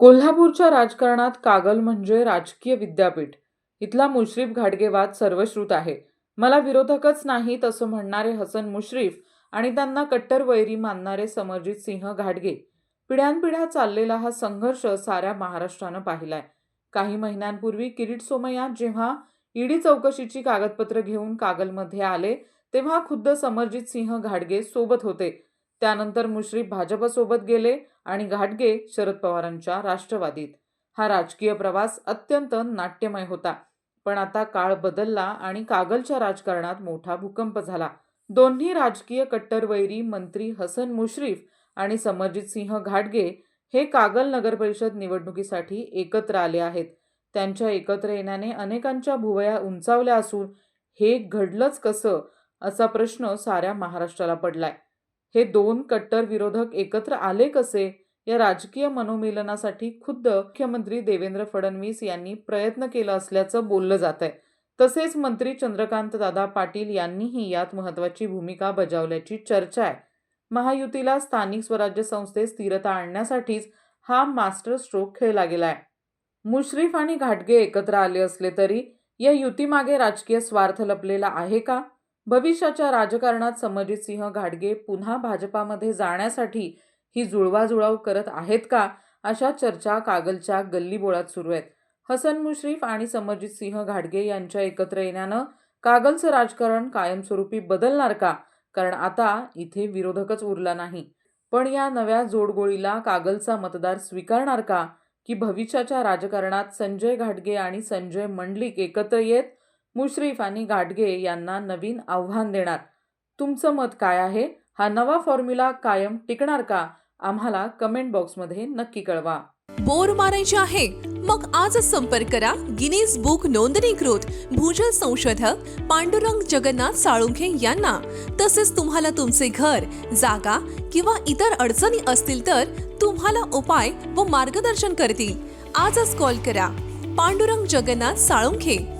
कोल्हापूरच्या राजकारणात कागल म्हणजे राजकीय विद्यापीठ. इथला मुश्रीफ घाटगेवाद सर्वश्रुत आहे. मला विरोधकच नाहीत असं म्हणणारे हसन मुश्रीफ आणि त्यांना कट्टर वैरी मानणारे समरजित सिंह घाटगे. पिढ्यानपिढ्या चाललेला हा संघर्ष साऱ्या महाराष्ट्रानं पाहिलाय. काही महिन्यांपूर्वी किरीट सोमय्या जेव्हा ईडी चौकशीची कागदपत्र घेऊन कागलमध्ये आले तेव्हा खुद्द समरजित सिंह घाटगे सोबत होते. त्यानंतर मुश्रीफ भाजपसोबत गेले आणि घाटगे शरद पवारांच्या राष्ट्रवादीत. हा राजकीय प्रवास अत्यंत नाट्यमय होता. पण आता काळ बदलला आणि कागलच्या राजकारणात मोठा भूकंप झाला. दोन्ही राजकीय कट्टरवैरी मंत्री हसन मुश्रीफ आणि समरजित सिंह घाटगे हे कागल नगर परिषद निवडणुकीसाठी एकत्र आले आहेत. त्यांच्या एकत्र येण्याने अनेकांच्या भुवया उंचावल्या असून हे घडलंच कसं असा प्रश्न साऱ्या महाराष्ट्राला पडलाय. हे दोन कट्टर विरोधक एकत्र आले कसे? या राजकीय मनोमिलनासाठी खुद्द मुख्यमंत्री देवेंद्र फडणवीस यांनी प्रयत्न केला असल्याचं बोललं जात आहे तसेच मंत्री चंद्रकांत दादा पाटील यांनीही यात महत्वाची भूमिका बजावल्याची चर्चा आहे. महायुतीला स्थानिक स्वराज्य संस्थेत स्थिरता आणण्यासाठीच हा मास्टर स्ट्रोक खेळला गेलाय. मुश्रीफ आणि घाटगे एकत्र आले असले तरी या युतीमागे राजकीय स्वार्थ लपलेला आहे का? भविष्याच्या राजकारणात समरजितसिंह घाटगे पुन्हा भाजपामध्ये जाण्यासाठी ही जुळवाजुळव करत आहेत का अशा चर्चा कागलच्या गल्लीबोळात सुरू आहेत. हसन मुश्रीफ आणि समरजित सिंह घाटगे यांच्या एकत्र येण्यानं कागलचं राजकारण कायमस्वरूपी बदलणार का? कारण आता इथे विरोधकच उरला नाही. पण या नव्या जोडगोळीला कागलचा मतदार स्वीकारणार का? की भविष्याच्या राजकारणात संजय घाटगे आणि संजय मंडलिक एकत्र येत मुश्रीफ आणि घाटगे यांना नवीन आव्हान देणार. तुमचं मत काय आहे? हा नवा फॉर्म्युला कायम टिकणार का? आम्हाला कमेंट बॉक्समध्ये नक्की कळवा. बोर मारायचे आहे? मग आजच संपर्क करा गिनीज बुक नोंदणीकृत भूजल संशोधक पांडुरंग जगन्नाथ साळुंखे यांना. तसेच तुम्हाला तुमचे घर जागा किंवा इतर अडचणी असतील तर तुम्हाला उपाय व मार्गदर्शन करतील. आजच कॉल करा. पांडुरंग जगन्नाथ साळुंखे.